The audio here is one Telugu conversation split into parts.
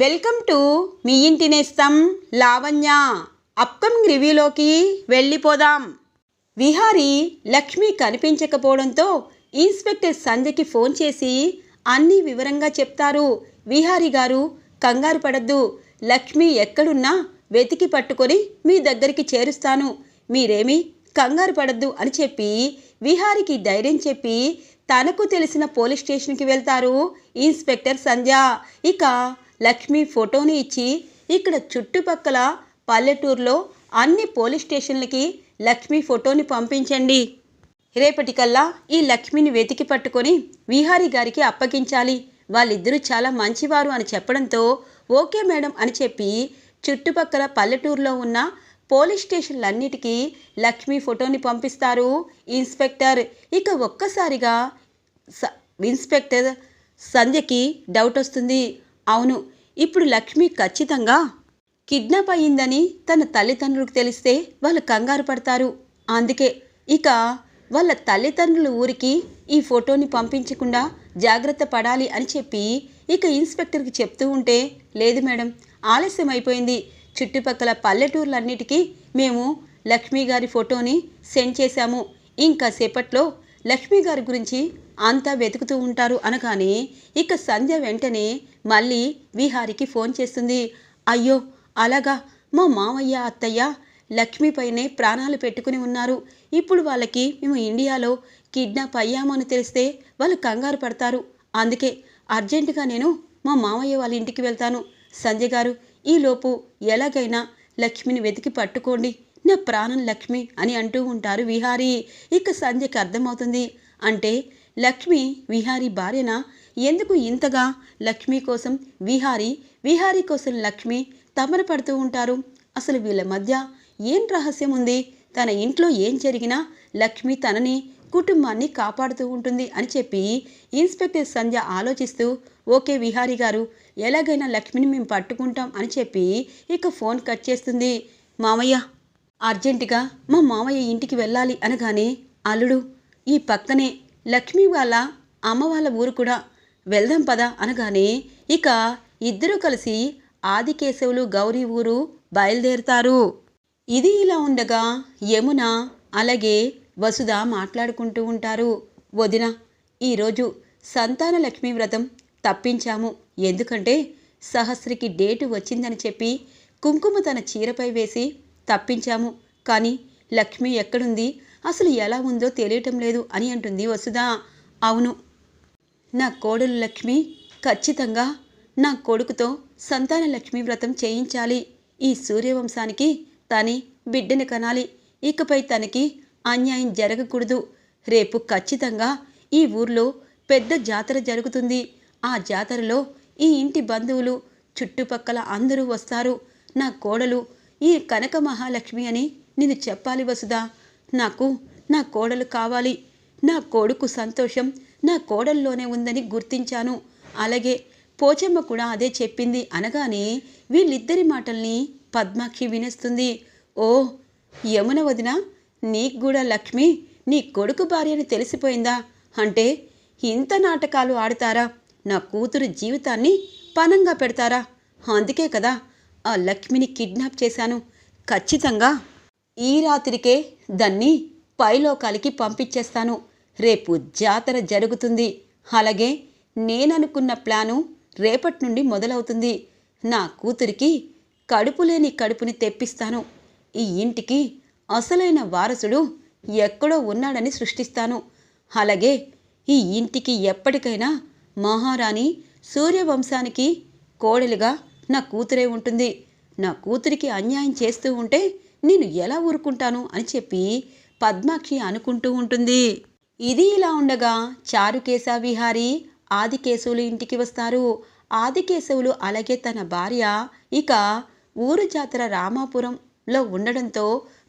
వెల్కమ్ టు మీ ఇంటి నేస్తం లావణ్య. అప్కమింగ్ రివ్యూలోకి వెళ్ళిపోదాం. విహారీ లక్ష్మి కనిపించకపోవడంతో ఇన్స్పెక్టర్ సంధ్యకి ఫోన్ చేసి అన్నీ వివరంగా చెప్తారు. విహారీ గారు కంగారు పడద్దు. లక్ష్మి ఎక్కడున్నా వెతికి పట్టుకొని మీ దగ్గరికి చేరుస్తాను. మీరేమీ కంగారు పడద్దు అని చెప్పి విహారికి ధైర్యం చెప్పి తనకు తెలిసిన పోలీస్ స్టేషన్కి వెళ్తారు ఇన్స్పెక్టర్ సంధ్య. ఇక లక్ష్మి ఫోటోని ఇచ్చి ఇక్కడ చుట్టుపక్కల పల్లెటూరులో అన్ని పోలీస్ స్టేషన్లకి లక్ష్మి ఫోటోని పంపించండి. రేపటికల్లా ఈ లక్ష్మిని వెతికి పట్టుకొని విహారీ గారికి అప్పగించాలి. వాళ్ళిద్దరూ చాలా మంచివారు అని చెప్పడంతో ఓకే మేడం అని చెప్పి చుట్టుపక్కల పల్లెటూరులో ఉన్న పోలీస్ స్టేషన్లన్నిటికీ లక్ష్మి ఫోటోని పంపిస్తారు. ఇన్స్పెక్టర్ ఇక ఒక్కసారిగా స ఇన్స్పెక్టర్ సంధ్యకి డౌట్ వస్తుంది. అవును ఇప్పుడు లక్ష్మి ఖచ్చితంగా కిడ్నాప్ అయ్యిందని తన తల్లిదండ్రులకు తెలిస్తే వాళ్ళు కంగారు పడతారు. అందుకే ఇక వాళ్ళ తల్లిదండ్రుల ఊరికి ఈ ఫోటోని పంపించకుండా జాగ్రత్త పడాలి అని చెప్పి ఇక ఇన్స్పెక్టర్కి చెప్తూ ఉంటే లేదు మేడం ఆలస్యం అయిపోయింది. చుట్టుపక్కల పల్లెటూర్లన్నిటికీ మేము లక్ష్మీ గారి ఫోటోని సెండ్ చేశాము. ఇంకా సేపట్లో లక్ష్మీ గారి గురించి అంతా వెతుకుతూ ఉంటారు అనగానే ఇక సంధ్య వెంటనే మళ్ళీ విహారికి ఫోన్ చేస్తుంది. అయ్యో అలాగా? మా మామయ్య అత్తయ్య లక్ష్మిపైనే ప్రాణాలు పెట్టుకుని ఉన్నారు. ఇప్పుడు వాళ్ళకి మేము ఇండియాలో కిడ్నాప్ అయ్యామని తెలిస్తే వాళ్ళు కంగారు పడతారు. అందుకే అర్జెంటుగా నేను మా మామయ్య వాళ్ళ ఇంటికి వెళ్తాను. సంజయ్ గారు ఈలోపు ఎలాగైనా లక్ష్మిని వెతికి పట్టుకోండి. నా ప్రాణం లక్ష్మి అని అంటూ ఉంటారు విహారీ. ఇక సంధ్యకి అర్థమవుతుంది. అంటే లక్ష్మి విహారీ భార్యన? ఎందుకు ఇంతగా? లక్ష్మి కోసం విహారీ? విహారీ కోసం లక్ష్మి తమర పడుతూ ఉంటారు. అసలు వీళ్ళ మధ్య ఏం రహస్యం ఉంది? తన ఇంట్లో ఏం జరిగినా లక్ష్మి తనని కుటుంబాన్ని కాపాడుతూ ఉంటుంది అని చెప్పి ఇన్స్పెక్టర్ సంధ్య ఆలోచిస్తూ ఓకే విహారీ గారు ఎలాగైనా లక్ష్మిని మేము పట్టుకుంటాం అని చెప్పి ఇక ఫోన్ కట్ చేస్తుంది. మామయ్య అర్జెంటుగా మా మామయ్య ఇంటికి వెళ్ళాలి అనగానే అల్లుడు ఈ పక్కనే లక్ష్మి వాళ్ళ అమ్మ వాళ్ళ ఊరు కూడా వెళ్దాం పదా అనగానే ఇక ఇద్దరూ కలిసి ఆదికేశవులు గౌరీ ఊరు బయలుదేరుతారు. ఇది ఇలా ఉండగా యమున అలాగే వసుధ మాట్లాడుకుంటూ ఉంటారు. వదిన ఈరోజు సంతాన లక్ష్మీ వ్రతం తప్పించాము. ఎందుకంటే సహస్రికి డేటు వచ్చిందని చెప్పి కుంకుమ తన చీరపై వేసి తప్పించాము. కానీ లక్ష్మి ఎక్కడుంది? అసలు ఎలా ఉందో తెలియటం లేదు అని అంటుంది వసుధ. అవును. నా కోడలు లక్ష్మి ఖచ్చితంగా నా కొడుకుతో సంతాన లక్ష్మి వ్రతం చేయించాలి. ఈ సూర్యవంశానికి తని బిడ్డని కనాలి. ఇకపై తనకి అన్యాయం జరగకూడదు. రేపు ఖచ్చితంగా ఈ ఊర్లో పెద్ద జాతర జరుగుతుంది. ఆ జాతరలో ఈ ఇంటి బంధువులు చుట్టుపక్కల అందరూ వస్తారు. నా కోడలు ఈ కనక మహాలక్ష్మి అని నేను చెప్పాలి వసుదా నాకు నా కోడలు కావాలి. నా కొడుకు సంతోషం నా కోడల్లోనే ఉందని గుర్తించాను. అలాగే పోచమ్మ కూడా అదే చెప్పింది అనగానే వీళ్ళిద్దరి మాటల్ని పద్మాక్షి వినేస్తుంది. ఓ యమున వదిన నీకు కూడా లక్ష్మి నీ కొడుకు భార్య అని తెలిసిపోయిందా? అంటే ఇంత నాటకాలు ఆడతారా? నా కూతురు జీవితాన్ని పనంగా పెడతారా? అందుకే కదా ఆ లక్ష్మిని కిడ్నాప్ చేశాను. ఖచ్చితంగా ఈ రాత్రికే దాన్ని పైలోకాలకి పంపించేస్తాను. రేపు జాతర జరుగుతుంది. అలాగే నేననుకున్న ప్లాను రేపటి నుండి మొదలవుతుంది. నా కూతురికి కడుపు లేని కడుపుని తెప్పిస్తాను. ఈ ఇంటికి అసలైన వారసుడు ఎక్కడో ఉన్నాడని సృష్టిస్తాను. అలాగే ఈ ఇంటికి ఎప్పటికైనా మహారాణి సూర్యవంశానికి కోడలుగా నా కూతురే ఉంటుంది. నా కూతురికి అన్యాయం చేస్తూ ఉంటే నేను ఎలా ఊరుకుంటాను అని చెప్పి పద్మాక్షి అనుకుంటూ ఉంటుంది. ఇది ఇలా ఉండగా చారుకేశ విహారి ఆదికేశవులు ఇంటికి వస్తారు. ఆదికేశవులు అలాగే తన భార్య ఇక ఊరు జాతర రామాపురంలో ఉండడంతో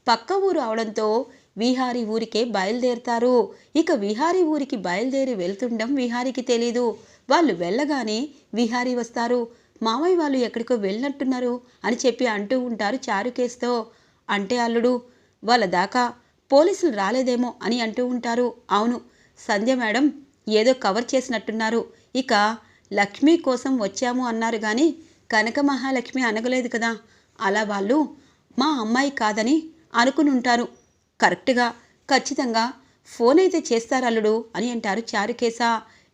పక్క ఊరు అవడంతో విహారీ ఊరికే బయలుదేరుతారు. ఇక విహారీ ఊరికి బయలుదేరి వెళ్తుండడం విహారీకి తెలీదు. వాళ్ళు వెళ్ళగానే విహారీ వస్తారు. మామయ్య వాళ్ళు ఎక్కడికో వెళ్ళినట్టున్నారు అని చెప్పి అంటూ ఉంటారు చారుకేస్తో అంటే అల్లుడు వాళ్ళ దాకా పోలీసులు రాలేదేమో అని అంటూ ఉంటారు. అవును సంధ్య మేడం ఏదో కవర్ చేసినట్టున్నారు. ఇక లక్ష్మి కోసం వచ్చాము అన్నారు కానీ కనక మహాలక్ష్మి అనగలేదు కదా. అలా వాళ్ళు మా అమ్మాయి కాదని అనుకుని ఉంటారు కరెక్ట్గా ఖచ్చితంగా ఫోన్ అయితే చేస్తారు అల్లుడు అని అంటారు చారుకేశ.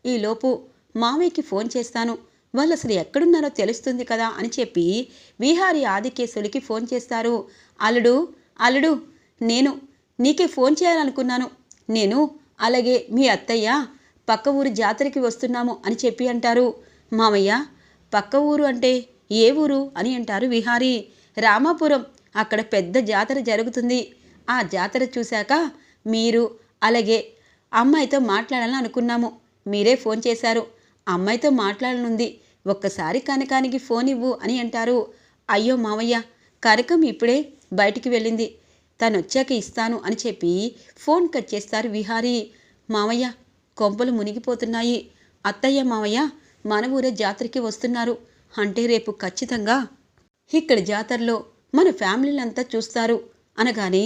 ఈలోపు మామయ్యకి ఫోన్ చేస్తాను. వాళ్ళు అసలు ఎక్కడున్నారో తెలుస్తుంది కదా అని చెప్పి విహారి ఆదికేశులకి ఫోన్ చేస్తారు. అల్లుడు అల్లుడు నేను నీకే ఫోన్ చేయాలనుకున్నాను. నేను అలాగే మీ అత్తయ్య పక్క ఊరు జాతరకి వస్తున్నాము అని చెప్పి అంటారు. మామయ్య పక్క ఊరు అంటే ఏ ఊరు అని అంటారు విహారీ. రామాపురం అక్కడ పెద్ద జాతర జరుగుతుంది. ఆ జాతర చూశాక మీరు అలాగే అమ్మాయితో మాట్లాడాలని అనుకున్నాము. మీరే ఫోన్ చేశారు. అమ్మాయితో మాట్లాడనుంది. ఒక్కసారి కనకానికి ఫోన్ ఇవ్వు అని అంటారు. అయ్యో మామయ్య కనకం ఇప్పుడే బయటికి వెళ్ళింది. తను వచ్చాక ఇస్తాను అని చెప్పి ఫోన్ కట్ చేస్తారు విహారీ. మామయ్య కొంపలు మునిగిపోతున్నాయి. అత్తయ్య మామయ్య మన ఊరే జాతరకి వస్తున్నారు. అంటే రేపు ఖచ్చితంగా ఇక్కడ జాతరలో మన ఫ్యామిలీలంతా చూస్తారు అనగానే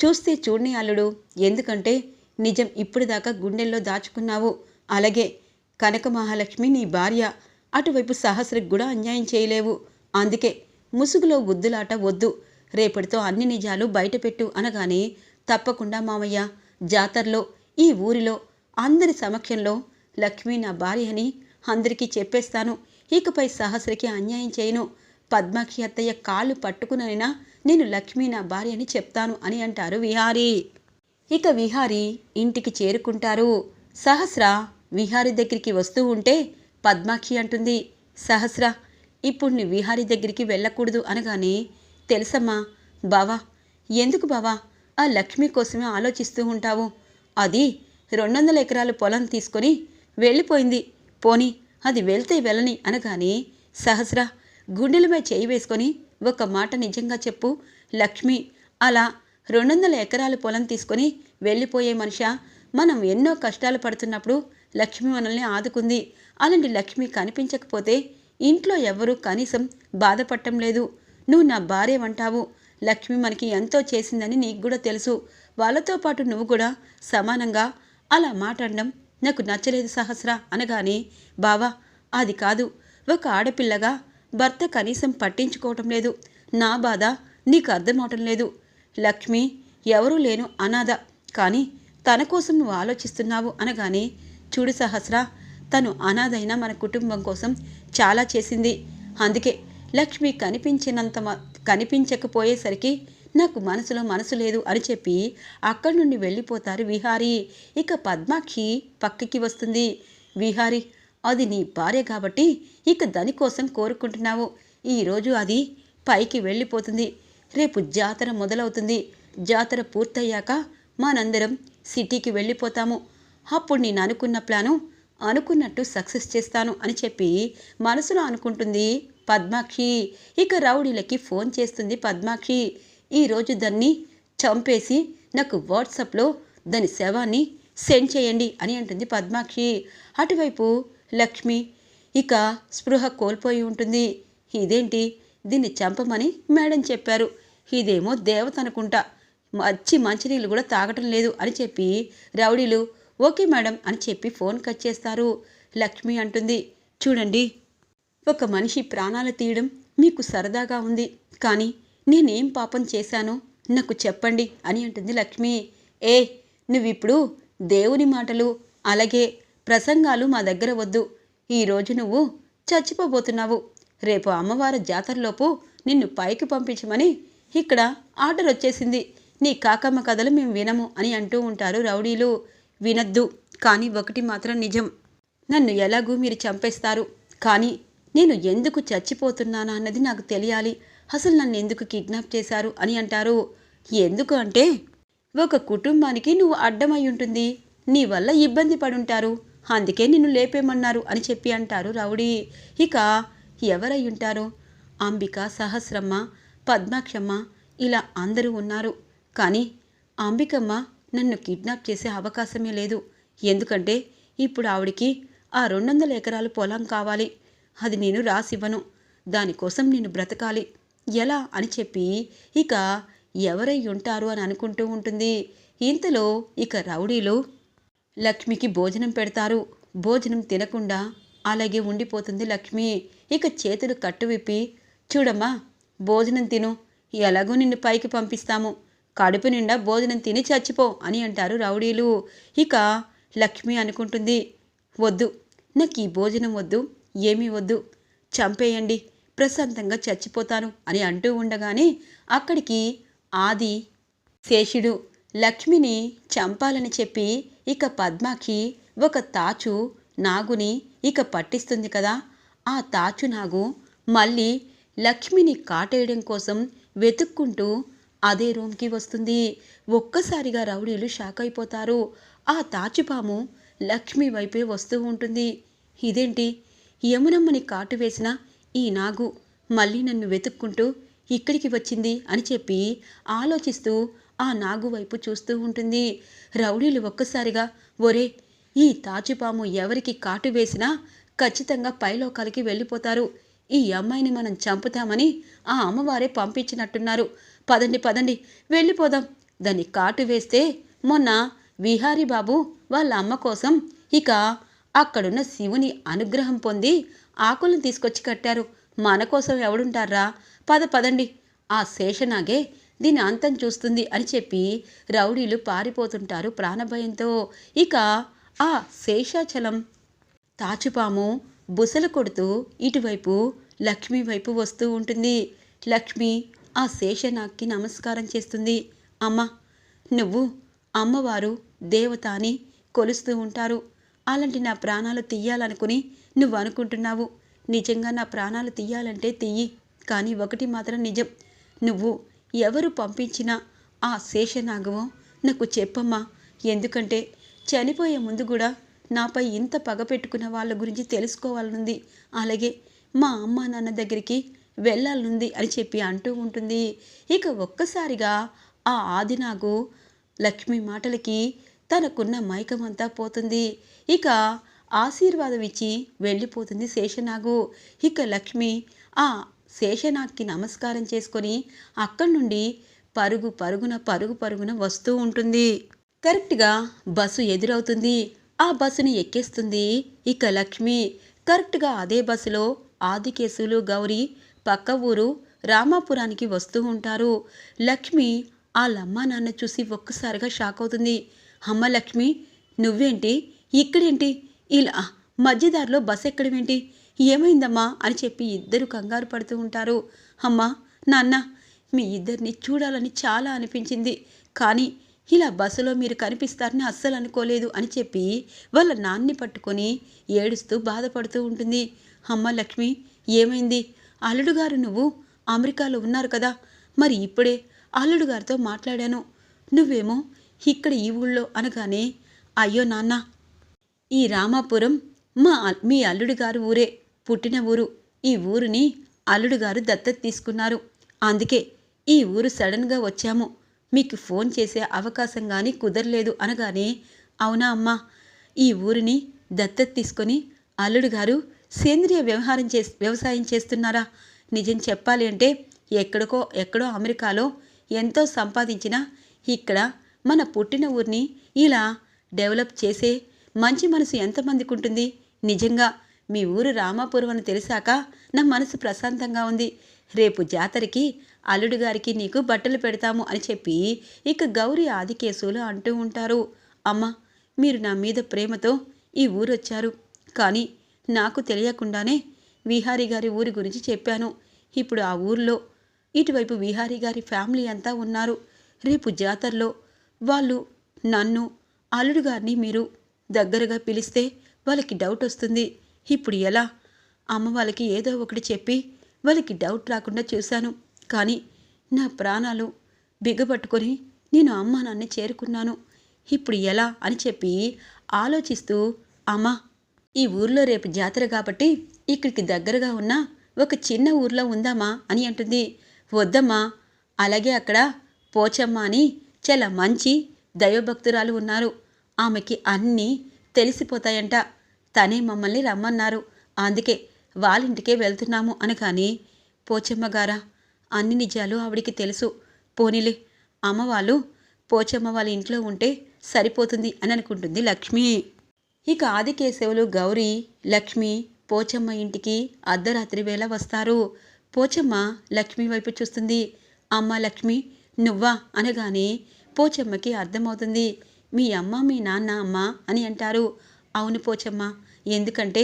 చూస్తే చూడని అల్లుడు ఎందుకంటే నిజం ఇప్పుడు దాకా గుండెల్లో దాచుకున్నావు. అలాగే కనక మహాలక్ష్మి నీ భార్య అటువైపు సహస్రకు కూడా అన్యాయం చేయలేవు. అందుకే ముసుగులో గుద్దులాట వద్దు. రేపటితో అన్ని నిజాలు బయటపెట్టు అనగానే తప్పకుండా మామయ్య జాతరలో ఈ ఊరిలో అందరి సమక్షంలో లక్ష్మి నా భార్య అని అందరికీ చెప్పేస్తాను. ఇకపై సహస్రకి అన్యాయం చేయను. పద్మాక్షి అత్తయ్య కాళ్ళు పట్టుకునైనా నేను లక్ష్మి నా భార్య అని చెప్తాను అని అంటారు విహారీ. ఇక విహారీ ఇంటికి చేరుకుంటారు. సహస్ర విహారీ దగ్గరికి వస్తూ ఉంటే పద్మాక్షి అంటుంది సహస్ర ఇప్పుడు నీ విహారీ దగ్గరికి వెళ్ళకూడదు అనగానే తెలుసమ్మా. బావా ఎందుకు బావా? ఆ లక్ష్మి కోసమే ఆలోచిస్తూ ఉంటావు. అది రెండు వందల ఎకరాలు పొలం తీసుకొని వెళ్ళిపోయింది. పోని అది వెళ్తే వెళ్ళని అనగానే సహస్ర గుండెలపై చేయి వేసుకొని ఒక మాట నిజంగా చెప్పు. లక్ష్మి అలా రెండు వందల ఎకరాల పొలం తీసుకొని వెళ్ళిపోయే మనిష? మనం ఎన్నో కష్టాలు పడుతున్నప్పుడు లక్ష్మి మనల్ని ఆదుకుంది. అలాంటి లక్ష్మి కనిపించకపోతే ఇంట్లో ఎవరూ కనీసం బాధపడటం లేదు. నువ్వు నా భార్యవంటావు లక్ష్మి మనకి ఎంతో చేసిందని నీకు కూడా తెలుసు. వాళ్ళతో పాటు నువ్వు కూడా సమానంగా అలా మాట్లాడడం నాకు నచ్చలేదు సహస్ర అనగానే బావా అది కాదు. ఒక ఆడపిల్లగా భర్త కనీసం పట్టించుకోవటం లేదు. నా బాధ నీకు అర్థమవటం లేదు. లక్ష్మి ఎవరూ లేను అనాథ. కానీ తన కోసం నువ్వు ఆలోచిస్తున్నావు అనగానే చూడు సహస్ర తను అనాథైన మన కుటుంబం కోసం చాలా చేసింది. అందుకే లక్ష్మి కనిపించినంత మ- కనిపించకపోయేసరికి నాకు మనసులో మనసు లేదు అని చెప్పి అక్కడి నుండి వెళ్ళిపోతారు విహారీ. ఇక పద్మాక్షి పక్కకి వస్తుంది. విహారీ అది నీ భార్య కాబట్టి ఇక దానికోసం కోరుకుంటున్నావు. ఈరోజు అది పైకి వెళ్ళిపోతుంది. రేపు జాతర మొదలవుతుంది. జాతర పూర్తయ్యాక మనందరం సిటీకి వెళ్ళిపోతాము. అప్పుడు నేను అనుకున్న ప్లాను అనుకున్నట్టు సక్సెస్ చేస్తాను అని చెప్పి మనసులో అనుకుంటుంది పద్మాక్షి ఇక రౌడీలకి ఫోన్ చేస్తుంది పద్మాక్షి ఈరోజు దాన్ని చంపేసి నాకు వాట్సాప్లో దాని శవాన్ని సెండ్ చేయండి అని అంటుంది పద్మాక్షి అటువైపు లక్ష్మి ఇక స్పృహ కోల్పోయి ఉంటుంది. ఇదేంటి? దీన్ని చంపమని మేడం చెప్పారు. ఇదేమో దేవత అనుకుంటా. మచ్చి మంచినీళ్ళు కూడా తాగటం లేదు అని చెప్పి రౌడీలు ఓకే మేడం అని చెప్పి ఫోన్ కట్ చేస్తారు. లక్ష్మి అంటుంది చూడండి ఒక మనిషి ప్రాణాలు తీయడం మీకు సరదాగా ఉంది. కానీ నేనేం పాపం చేశానో నాకు చెప్పండి అని అంటుంది లక్ష్మి. ఏ నువ్విప్పుడు దేవుని మాటలు అలాగే ప్రసంగాలు మా దగ్గర వద్దు. ఈరోజు నువ్వు చచ్చిపోబోతున్నావు. రేపు అమ్మవారి జాతరలోపు నిన్ను పైకి పంపించమని ఇక్కడ ఆర్డర్ వచ్చేసింది. నీ కాకమ్మ కథలు మేము వినము అని అంటూ ఉంటారు రౌడీలు. వినద్దు కానీ ఒకటి మాత్రం నిజం. నన్ను ఎలాగూ మీరు చంపేస్తారు. కానీ నేను ఎందుకు చచ్చిపోతున్నానా అన్నది నాకు తెలియాలి. అసలు నన్ను ఎందుకు కిడ్నాప్ చేశారు అని అంటారు. ఎందుకు అంటే ఒక కుటుంబానికి నువ్వు అడ్డమై ఉంటుంది. నీ వల్ల ఇబ్బంది పడుంటారు. అందుకే నిన్ను లేపేమన్నారు అని చెప్పి అంటారు రౌడీ. ఇక ఎవరై ఉంటారు? అంబిక సహస్రమ్మ పద్మాక్షమ్మ ఇలా అందరూ ఉన్నారు. కానీ అంబికమ్మ నన్ను కిడ్నాప్ చేసే అవకాశమే లేదు. ఎందుకంటే ఇప్పుడు ఆవిడికి ఆ రెండు వందల ఎకరాలు పొలం కావాలి. అది నేను రాసివ్వను. దానికోసం నేను బ్రతకాలి. ఎలా అని చెప్పి ఇక ఎవరై ఉంటారు అని అనుకుంటూ ఉంటుంది. ఇంతలో ఇక రౌడీలు లక్ష్మికి భోజనం పెడతారు. భోజనం తినకుండా అలాగే ఉండిపోతుంది లక్ష్మి. ఇక చేతులు కట్టు విప్పి చూడమ్మా భోజనం తిను. ఎలాగో నిన్ను పైకి పంపిస్తాము. కడుపు నిండా భోజనం తిని చచ్చిపో అని అంటారు రౌడీలు. ఇక లక్ష్మి అనుకుంటుంది వద్దు నాకు ఈ భోజనం వద్దు. ఏమీ వద్దు. చంపేయండి. ప్రశాంతంగా చచ్చిపోతాను అని అంటూ ఉండగానే అక్కడికి ఆది శేషుడు లక్ష్మిని చంపాలని చెప్పి ఇక పద్మాకి ఒక తాచు నాగుని ఇక పట్టిస్తుంది కదా. ఆ తాచు నాగు మళ్ళీ లక్ష్మిని కాటేయడం కోసం వెతుక్కుంటూ అదే రూమ్కి వస్తుంది. ఒక్కసారిగా రౌడీలు షాక్ అయిపోతారు. ఆ తాచుపాము లక్ష్మి వైపే వస్తూ ఉంటుంది. ఇదేంటి? యమునమ్మని కాటు వేసిన ఈ నాగు మళ్ళీ నన్ను వెతుక్కుంటూ ఇక్కడికి వచ్చింది అని చెప్పి ఆలోచిస్తూ ఆ నాగు వైపు చూస్తూ ఉంటుంది. రౌడీలు ఒక్కసారిగా ఒరే ఈ తాచుపాము ఎవరికి కాటు వేసినా ఖచ్చితంగా పైలోకాలకి వెళ్ళిపోతారు. ఈ అమ్మాయిని మనం చంపుతామని ఆ అమ్మవారే పంపించినట్టున్నారు. పదండి పదండి వెళ్ళిపోదాం. దాన్ని కాటు వేస్తే మొన్న విహారీ బాబు వాళ్ళ అమ్మ కోసం ఇక అక్కడున్న శివుని అనుగ్రహం పొంది ఆకులను తీసుకొచ్చి కట్టారు. మన కోసం ఎవడుంటారా పద పదండి. ఆ శేషనాగే దీని అంతం చూస్తుంది అని చెప్పి రౌడీలు పారిపోతుంటారు ప్రాణభయంతో. ఇక ఆ శేషాచలం తాచుపాము బుసలు కొడుతూ ఇటువైపు లక్ష్మి వైపు వస్తూ ఉంటుంది. లక్ష్మి ఆ శేషనాగ్కి నమస్కారం చేస్తుంది. అమ్మ నువ్వు అమ్మవారు దేవత అని కొలుస్తూ ఉంటారు. అలాంటి నా ప్రాణాలు తీయాలనుకుని నువ్వు అనుకుంటున్నావు. నిజంగా నా ప్రాణాలు తీయాలంటే తీయి. కానీ ఒకటి మాత్రం నిజం. నువ్వు ఎవరు పంపించినా ఆ శేషనాగమో నాకు చెప్పమ్మా. ఎందుకంటే చనిపోయే ముందు కూడా నాపై ఇంత పగ పెట్టుకున్న వాళ్ళ గురించి తెలుసుకోవాలనుంది. అలాగే మా అమ్మ నాన్న దగ్గరికి వెళ్ళాలనుంది అని చెప్పి అంటూ ఉంటుంది. ఇక ఒక్కసారిగా ఆ ఆదినాగు లక్ష్మి మాటలకి తనకున్న మైకమంతా పోతుంది. ఇక ఆశీర్వాదం ఇచ్చి వెళ్ళిపోతుంది శేషనాగు. ఇక లక్ష్మి ఆ శేషనాగ్కి నమస్కారం చేసుకొని అక్కడి నుండి పరుగు పరుగున పరుగు పరుగున వస్తూ ఉంటుంది. కరెక్ట్గా బస్సు ఎదురవుతుంది. ఆ బస్సుని ఎక్కేస్తుంది ఇక లక్ష్మి. కరెక్ట్గా అదే బస్సులో ఆదికేశులు గౌరీ పక్క ఊరు రామాపురానికి వస్తూ ఉంటారు. లక్ష్మి వాళ్ళమ్మ నాన్న చూసి ఒక్కసారిగా షాక్ అవుతుంది. అమ్మ లక్ష్మి నువ్వేంటి? ఇక్కడేంటి? ఇలా మధ్యదారిలో బస్ ఎక్కడమేంటి? ఏమైందమ్మా? అని చెప్పి ఇద్దరు కంగారు పడుతూ ఉంటారు. అమ్మా నాన్న మీ ఇద్దరిని చూడాలని చాలా అనిపించింది. కానీ ఇలా బస్సులో మీరు కనిపిస్తారని అస్సలు అనుకోలేదు అని చెప్పి వాళ్ళ నాన్ని పట్టుకొని ఏడుస్తూ బాధపడుతూ ఉంటుంది. అమ్మ లక్ష్మి ఏమైంది? అల్లుడు గారు నువ్వు అమెరికాలో ఉన్నారు కదా. మరి ఇప్పుడే అల్లుడు గారితో మాట్లాడాను. నువ్వేమో ఇక్కడ ఈ ఊళ్ళో అనగానే అయ్యో నాన్న ఈ రామాపురం మా మీ అల్లుడు గారు ఊరే పుట్టిన ఊరు. ఈ ఊరిని అల్లుడు గారు దత్తత తీసుకున్నారు. అందుకే ఈ ఊరు సడన్గా వచ్చాము. మీకు ఫోన్ చేసే అవకాశం కానీ కుదరలేదు అనగానే అవునా అమ్మా? ఈ ఊరిని దత్తత తీసుకొని అల్లుడు గారు సేంద్రియ వ్యవహారం చే వ్యవసాయం చేస్తున్నారా? నిజం చెప్పాలి అంటే ఎక్కడికో ఎక్కడో అమెరికాలో ఎంతో సంపాదించినా ఇక్కడ మన పుట్టిన ఊరిని ఇలా డెవలప్ చేసే మంచి మనసు ఎంతమందికి ఉంటుంది నిజంగా మీ ఊరు రామాపురం అని తెలిసాక నా మనసు ప్రశాంతంగా ఉంది. రేపు జాతరకి అల్లుడు గారికి నీకు బట్టలు పెడతాము అని చెప్పి ఇక గౌరీ ఆదికేశులు అంటూ ఉంటారు. అమ్మ మీరు నా మీద ప్రేమతో ఈ ఊరొచ్చారు. కానీ నాకు తెలియకుండానే విహారీ గారి ఊరి గురించి చెప్పాను. ఇప్పుడు ఆ ఊర్లో ఇటువైపు విహారీ గారి ఫ్యామిలీ అంతా ఉన్నారు. రేపు జాతరలో వాళ్ళు నన్ను అల్లుడు గారిని మీరు దగ్గరగా పిలిస్తే వాళ్ళకి డౌట్ వస్తుంది. ఇప్పుడు ఎలా? అమ్మ వాళ్ళకి ఏదో ఒకటి చెప్పి వాళ్ళకి డౌట్ రాకుండా చూశాను. కానీ నా ప్రాణాలు బిగబట్టుకొని నేను అమ్మ నాన్న చేరుకున్నాను. ఇప్పుడు ఎలా అని చెప్పి ఆలోచిస్తూ అమ్మా ఈ ఊర్లో రేపు జాతర కాబట్టి ఇక్కడికి దగ్గరగా ఉన్న ఒక చిన్న ఊర్లో ఉందామా అని అంటుంది. వద్దమ్మా అలాగే అక్కడ పోచమ్మ అని చాలా మంచి దైవభక్తురాలు ఉన్నారు. ఆమెకి అన్నీ తెలిసిపోతాయంట. తనే మమ్మల్ని రమ్మన్నారు. అందుకే వాళ్ళింటికే వెళ్తున్నాము అనగాని పోచమ్మ గారా అన్ని నిజాలు ఆవిడికి తెలుసు. పోనీలే అమ్మ వాళ్ళు పోచమ్మ వాళ్ళ ఇంట్లో ఉంటే సరిపోతుంది అని అనుకుంటుంది లక్ష్మి. ఇక ఆదికేశవులు గౌరీ లక్ష్మి పోచమ్మ ఇంటికి అర్ధరాత్రి వేళ వస్తారు. పోచమ్మ లక్ష్మి వైపు చూస్తుంది. అమ్మ లక్ష్మి నువ్వా? అనగానే పోచమ్మకి అర్థమవుతుంది. మీ అమ్మ మీ నాన్న అమ్మ అని అంటారు. అవును పోచమ్మ ఎందుకంటే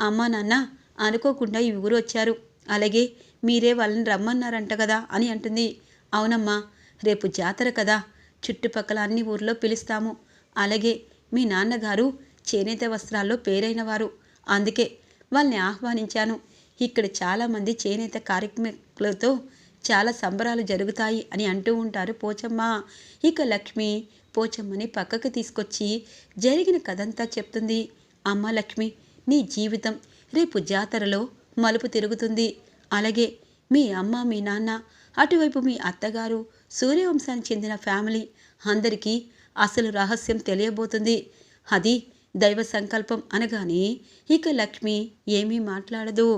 అమ్మ నాన్న అనుకోకుండా ఈ ఊరు వచ్చారు. అలాగే మీరే వాళ్ళని రమ్మన్నారంట కదా అని అంటుంది. అవునమ్మా రేపు జాతర కదా. చుట్టుపక్కల అన్ని ఊర్లో పిలుస్తాము. అలాగే మీ నాన్నగారు చేనేత వస్త్రాల్లో పేరైన వారు. అందుకే వాళ్ళని ఆహ్వానించాను. ఇక్కడ చాలామంది చేనేత కార్యక్రమాలతో చాలా సంబరాలు జరుగుతాయి అని అంటూ ఉంటారు పోచమ్మ. ఇక లక్ష్మి పోచమ్మని పక్కకు తీసుకొచ్చి జరిగిన కథంతా చెప్తుంది. అమ్మ లక్ష్మి నీ జీవితం రేపు జాతరలో మలుపు తిరుగుతుంది. అలాగే మీ అమ్మ మీ నాన్న అటువైపు మీ అత్తగారు సూర్యవంశానికి చెందిన ఫ్యామిలీ అందరికీ అసలు రహస్యం తెలియబోతుంది. అది దైవ సంకల్పం అనగానే ఇక లక్ష్మి ఏమీ మాట్లాడదు.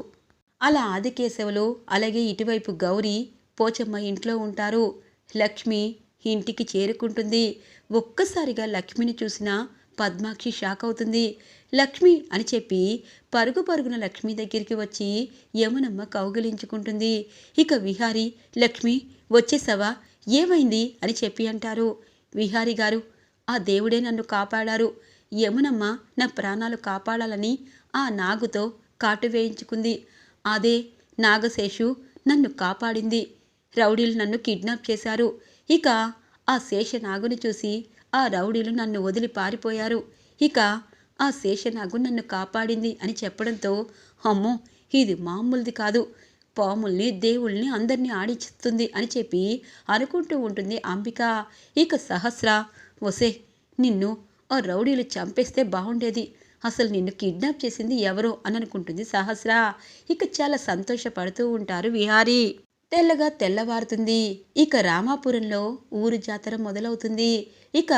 అలా ఆదికేశవులు అలాగే ఇటువైపు గౌరీ పోచమ్మ ఇంట్లో ఉంటారు. లక్ష్మి ఇంటికి చేరుకుంటుంది. ఒక్కసారిగా లక్ష్మిని చూసిన పద్మాక్షి షాక్ అవుతుంది. లక్ష్మి అని చెప్పి పరుగు పరుగున లక్ష్మి దగ్గరికి వచ్చి యమునమ్మ కౌగిలించుకుంటుంది. ఇక విహారి లక్ష్మి వచ్చేసావా? ఏమైంది? అని చెప్పి అంటారు. విహారి గారు ఆ దేవుడే నన్ను కాపాడారు. యమునమ్మ నా ప్రాణాలు కాపాడాలని ఆ నాగుతో కాటు వేయించుకుంది. అదే నాగశేషు నన్ను కాపాడింది. రౌడీలు నన్ను కిడ్నాప్ చేశారు. ఇక ఆ శేషనాగుని చూసి ఆ రౌడీలు నన్ను వదిలి పారిపోయారు. ఇక ఆ శేషనాగు నన్ను కాపాడింది అని చెప్పడంతో అమ్మో ఇది మామూలుది కాదు. పాముల్ని దేవుల్ని అందరినీ ఆడిస్తుంది అని చెప్పి అనుకుంటూ ఉంటుంది అంబిక. ఇక సహస్ర వసే నిన్ను ఆ రౌడీలు చంపేస్తే బాగుండేది. అసలు నిన్ను కిడ్నాప్ చేసింది ఎవరో? అని అనుకుంటుంది సహస్ర. ఇక చాలా సంతోషపడుతూ ఉంటారు విహారీ. తెల్లగా తెల్లవారుతుంది. ఇక రామాపురంలో ఊరి జాతర మొదలవుతుంది. ఇక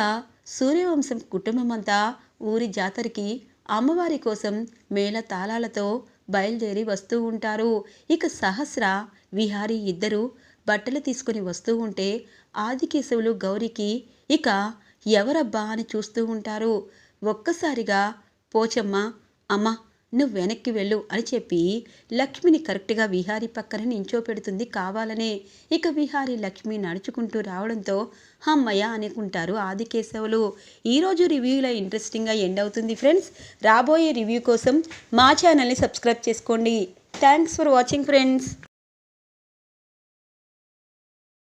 సూర్యవంశం కుటుంబం అంతా ఊరి జాతరకి అమ్మవారి కోసం మేళ తాళాలతో బయలుదేరి వస్తూ ఉంటారు. ఇక సహస్ర విహారీ ఇద్దరు బట్టలు తీసుకుని వస్తూ ఉంటే ఆదికేశవులు గౌరికి ఇక ఎవరబ్బా అని చూస్తూ ఉంటారు. ఒక్కసారిగా పోచమ్మ అమ్మ నువ్వు వెనక్కి వెళ్ళు అని చెప్పి లక్ష్మిని కరెక్ట్గా విహారీ పక్కన నించోపెడుతుంది కావాలనే. ఇక విహారీ లక్ష్మి నడుచుకుంటూ రావడంతో హమ్మయ్య అనుకుంటారు ఆదికేశవులు. ఈరోజు రివ్యూలో ఇంట్రెస్టింగ్గా ఎండ్ అవుతుంది ఫ్రెండ్స్. రాబోయే రివ్యూ కోసం మా ఛానల్ని సబ్స్క్రైబ్ చేసుకోండి. Thanks for watching friends.